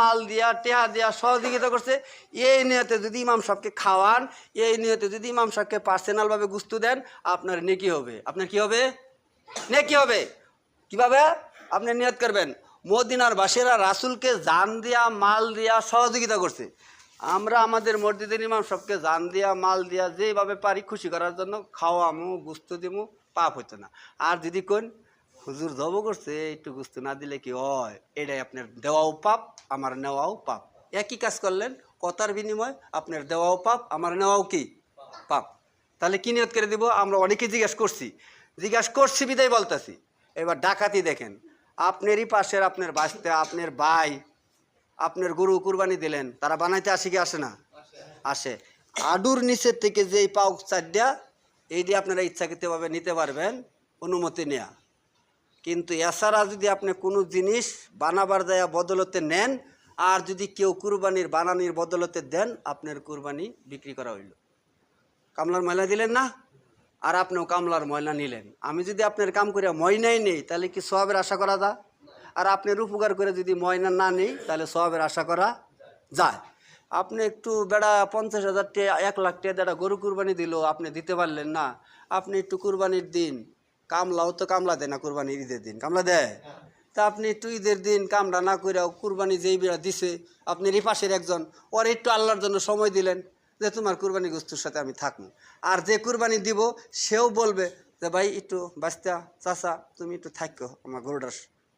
মাল দিয়া, টেহা দিয়া, সহযোগিতা করছে। এই নিয়তে যদি ইমাম সাহেবকে খাওয়ান, এই নিয়তে যদি ইমাম সাহেবকে পার্সোনালভাবে গুস্তু দেন, আপনার নেকি হবে। আপনার কি হবে? নেকি হবে। কীভাবে? আপনি নিয়ত করবেন, মদিনার বাসীরা রাসুলকে জান দিয়া, মাল দিয়া সহযোগিতা করছে। আমরা আমাদের মসজিদের ইমাম সবকে জান দিয়া, মাল দিয়া যেভাবে পারি খুশি করার জন্য খাওয়ামু, গুস্ত দিমু, পাপ হইতো না। আর যদি কোন হুজুর জব করছে, একটু না দিলে কি হয়? এটাই আপনার দেওয়াও পাপ, আমার নেওয়াও পাপ। একই কাজ করলেন, কথার বিনিময় আপনার দেওয়াও পাপ, আমার নেওয়াও কি? পাপ। তাহলে কি নিয়ত করে দিব? আমরা অনেকে জিজ্ঞেস করছি। জিজ্ঞাসা করছি, বিদায় বলতেছি। এবার ডাকাতি দেখেন, আপনারই পাশের আপনার বাঁচতে আপনার ভাই, আপনার গরু কুরবানি দিলেন, তারা বানাইতে আসে কি আসে না? আসে। আডুর নিচের থেকে যে এই পাউ চারটা এই দিয়ে আপনারা ইচ্ছাকৃতভাবে নিতে পারবেন, অনুমতি নেয়া। কিন্তু এছাড়া যদি আপনি কোনো জিনিস বানাবার দেয়া বদলতে নেন, আর যদি কেউ কুরবানির বানানির বদলতে দেন, আপনার কুরবানি বিক্রি করা হইল। কামলার ময়লা দিলেন না? আর আপনিও কামলার ময়লা নিলেন। আমি যদি আপনার কাম করে ময়নাই নেই, তাহলে কি সবের আশা করা যায়? আর আপনার উপকার করে যদি ময়না না নেই, তাহলে সবের আশা করা যায়। আপনি একটু বেড়া পঞ্চাশ হাজার টাকা এক লাখ টাকা দেড়া গরু কুরবানি দিল, আপনি দিতে পারলেন না। আপনি একটু কুরবানির দিন কামলাও তো কামলা দেয় না কুরবানির ঈদের দিন কামলা দেয়। তা আপনি একটু ঈদের দিন কামড়া না করে কুরবানি যেই বেড়া দিছে আপনি এই পাশের একজন ওর একটু আল্লাহর জন্য সময় দিলেন যে তোমার কুরবানি গোস্তুর সাথে আমি থাকব। আর যে কুরবানি দিব সেও বলবে যে ভাই একটু বাস্তা চাচা তুমি একটু থাকো আমার গরুটার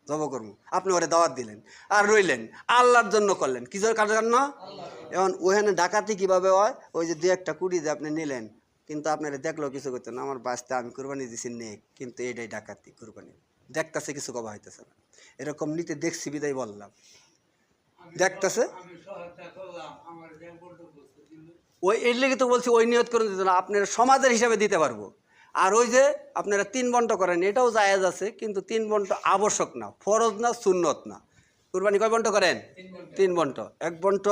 জব করব। আপনি ওরে দাওয়াত দিলেন আর রইলেন আল্লাহর জন্য করলেন। কিসের কার জন্য। এখন ওখানে ডাকাতি কীভাবে হয়? ওই যে দু একটা কুড়ি যে আপনি নিলেন কিন্তু আপনারা দেখল কিছু করতেন না, আমার বাস্তা আমি কুরবানি দিছি নেই কিন্তু এটাই ডাকাতি কুরবানি। দেখতেছে কিছু কবা হইতেছে না। এরকম নিতে দেখছি বিদায় বললাম। দেখতেছে? ওই এর লেগে তো বলছি ওই নিয়ত করে দিতে না। আপনারা সমাজের হিসাবে দিতে পারব। আর ওই যে আপনারা তিন বন্ট করেন এটাও জায়েজ আছে কিন্তু তিন বন্ট আবশ্যক না। ফরজ না সুন্নত না। কুরবানি কয় বন্ট করেন? তিন বন্ট। এক বন্ট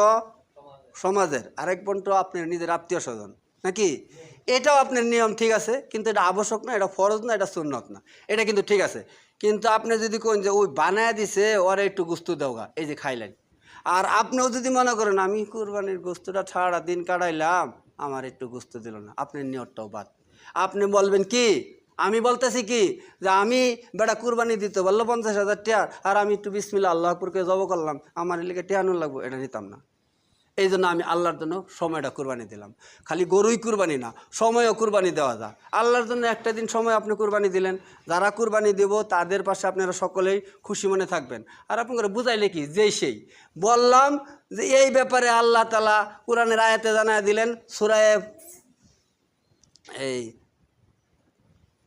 সমাজের আরেক বন্ট আপনার নিজের আত্মীয় স্বজন। নাকি? এটাও আপনার নিয়ম ঠিক আছে, কিন্তু এটা আবশ্যক না, এটা ফরজ না, এটা সুন্নত না। এটা কিন্তু ঠিক আছে। কিন্তু আপনি যদি কোন যে, ওই বানায় দিছে, ওরা একটু গুস্তু দেওগা এই যে খাইলেন। আর আপনিও যদি মনে করেন, আমি কুরবানির গোস্তটা ছাড়া দিন কাটাইলাম, আমার একটু গোস্ত দিল না আপনার নিয়তটাও বাদ। আপনি বলবেন কি? আমি বলতেছি কি? যে, আমি বেটা কুরবানি দিতে বলল পঞ্চাশ হাজার টিয়ার, আর আমি একটু বিসমিল্লা আল্লাহপুরকে জব করলাম, আমার এলাকা টিয়ানো লাগবো এটা নিতাম না। এই জন্য আমি আল্লাহর জন্য সময়টা কুরবানি দিলাম। খালি গরুই কুরবানি না, সময়ও কুরবানি দেওয়া যায়। আল্লাহর জন্য একটা দিন সময় আপনি কুরবানি দিলেন, যারা কুরবানি দেব তাদের পাশে আপনারা সকলেই খুশি মনে থাকবেন। আর আপনারা বুঝাইলে কি? যেই সেই। বললাম যে এই ব্যাপারে আল্লাহ তালা কোরআনের আয়াতে জানায় দিলেন সুরায় এই,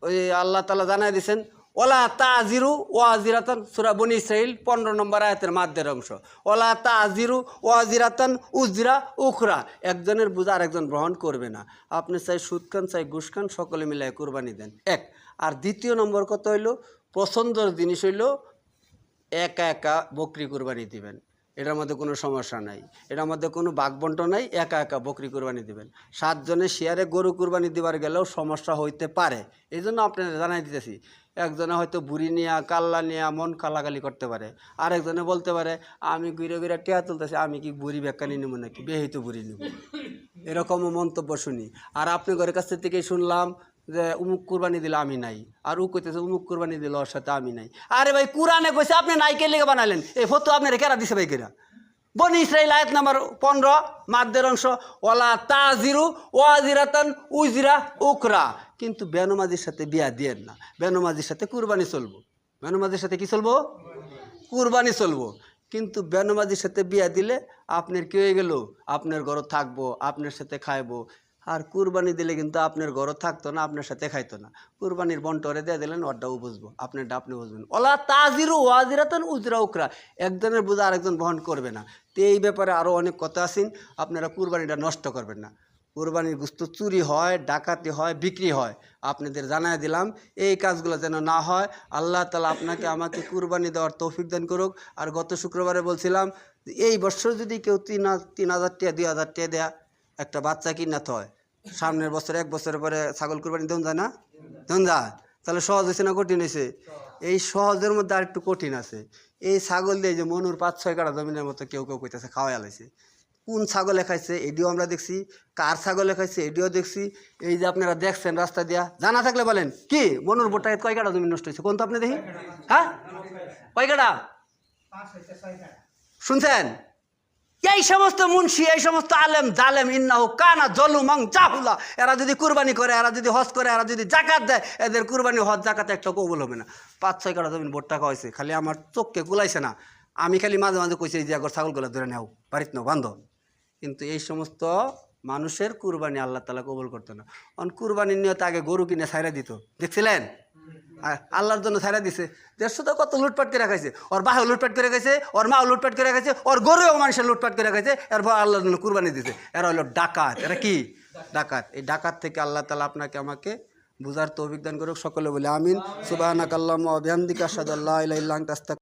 ওই আল্লাহ তালা জানাই দিছেন ওলা তাজিরু ওয়াজিরাতান সুরা বনি ইসরাইল পনেরো নম্বর আয়াতের মাধ্যের অংশ। ওলা তাজিরু ওয়াজিরাতান উজরা উখরা। একজনের বোঝা আরেকজন গ্রহণ করবে না। আপনি চাই সুদ খান, চাই ঘুষ খান, সকলে মিলাই কোরবানি দেন। এক। আর দ্বিতীয় নম্বর কত হইল? পছন্দর জিনিস হইল একা একা বকরি কুরবানি দিবেন। এটার মধ্যে কোনো সমস্যা নাই। এটার মধ্যে কোনো বাঘবন্ট নাই, একা একা বকরি কুরবানি দিবেন। সাতজনে শেয়ারে গরু কুরবানি দিবার গেলেও সমস্যা হইতে পারে। এই জন্য আপনাদের জানাই দিতেছি একজনে হয়তো বুড়ি নিয়া, কাল্লা নিয়া মন কালাকালি করতে পারে। আরেকজনে বলতে পারে, আমি ঘুরে ঘুরে টেয়া তুলতেছি, আমি কি বুড়ি বেকানি নেব নাকি? বেহিত বুড়ি নেব এরকমও মন্তব্য শুনি। আর আপনি ঘরের কাছ থেকে শুনলাম যে, উমুক কুরবানি দিলে আমি নাই। আর উ কইতেছে, উমুক কুরবানি দিলে ওর সাথে আমি নাই। আরে ভাই, কুরআনে কইছে, আপনি নাই কে লেগে বানালেন এই ফটো আপনি কেরা দিছে ভাই কেরা বনি ইসরাইল আয়াত নাম্বার পনেরো, মাদ্দের অংশ ওলা তাজিরু ওয়াজিরাতান উজিরা উকরা। কিন্তু বেনমাজির সাথে বিয়া দিয়েন না। বেনমাজির সাথে কুরবানি চলবো। বেনমাজির সাথে কি চলবো? কুরবানি চলবো। কিন্তু বেনমাজির সাথে বিয়া দিলে আপনার কি হয়ে গেল? আপনার ঘর থাকব, আপনার সাথে খাইবো। আর কুরবানি দিলে কিন্তু আপনার ঘর থাকতো না, আপনার সাথে খাইতো না। কুরবানির বন্টরে দিয়ে দিলেন ওরটাও বুঝব। আপনারটা আপনি বুঝবেন। ওলা তাজিরু ওয়াজিরাতন উজরা উকরা একজনের বোঝা আরেকজন বহন করবে না। তো এই ব্যাপারে আরও অনেক কথা আছেন, আপনারা কুরবানিটা নষ্ট করবেন না। কুরবানির গুস্ত চুরি হয়, ডাকাতি হয়, বিক্রি হয়। আপনাদের জানাই দিলাম, এই কাজগুলো যেন না হয়। আল্লাহ তালা আপনাকে আমাকে কুরবানি দেওয়ার তৌফিক দান করুক। আর গত শুক্রবারে বলছিলাম, এই বছর যদি কেউ তিন তিন হাজার টাকা, দুই হাজার টাকা দেয়া একটা বাচ্চা কিনাতে হয় সামনের বছর, এক বছরের পরে ছাগল কুরবানি দেন যায় না? দেন যায়। তাহলে সহজ হয়েছে না কঠিন হয়েছে? এই সহজের মধ্যে আর একটু কঠিন আছে। এই ছাগল দিয়ে যে মনুর পাঁচ, ছয় কাটা জমিনের মতো কেউ কেউ কইতেছে, খাওয়াই আলাইছে। কোন ছাগলে খাইছে? এডিও আমরা দেখছি। কার ছাগলে খাইছে? এডিও দেখছি। এই যে আপনারা দেখছেন রাস্তা দিয়া, জানা থাকলে বলেন, কি? মনুর বোটায় কয় কাটা জমি নষ্ট হয়েছে? কোন তো আপনি দেখি? হ্যাঁ? কয় কাটা শুনছেন? এই সমস্ত মুন্সি, এই সমস্ত আলেম, জালেম, ইন্নাহু, কানা, জলুমাং জাহুলা এরা যদি কুরবানি করে, এরা যদি হজ করে, এরা যদি জাকাত দেয়, এদের কুরবানি, হজ জাকাত একটা কবুল হবে না। পাঁচ, ছয় কাটা জমিন ভোট টাকা হয়েছে খালি আমার চোখকে কুলাইছে না। আমি খালি মাঝে মাঝে কইছি যে আগর ছাগলগুলো ধরে নেও, বাড়িতে নাও বান্ধব কিন্তু এই সমস্ত মানুষের কুরবানি আল্লাহ তালা কবুল করতো না। অন কুরবানির নিয়তে আগে গরু কিনে ছাইরা দিত। দেখছিলেন? আর আল্লাহর জন্য ছাড়া দিছে। দেড়শো তো কত লুটপাট করে খাইছে? ওর বাহেও লুটপাট করে খাইছে, ওর মাও লুটপাট করে খাইছে, ওর গরুও মানুষের লুটপাট করে খাইছে, এরপর আল্লাহর জন্য কুরবানি দিছে। এরা হলো ডাকাত। এরা কি? ডাকাত। এই ডাকাত থেকে আল্লাহ তালা আপনাকে আমাকে বুঝার তো অভিজ্ঞান করুক। সকলে বলে আমিন। সুবাহ আল্লাহ বিহামদিকা সাদাল্লাহ ইলাইল্লাহ তাস্তাক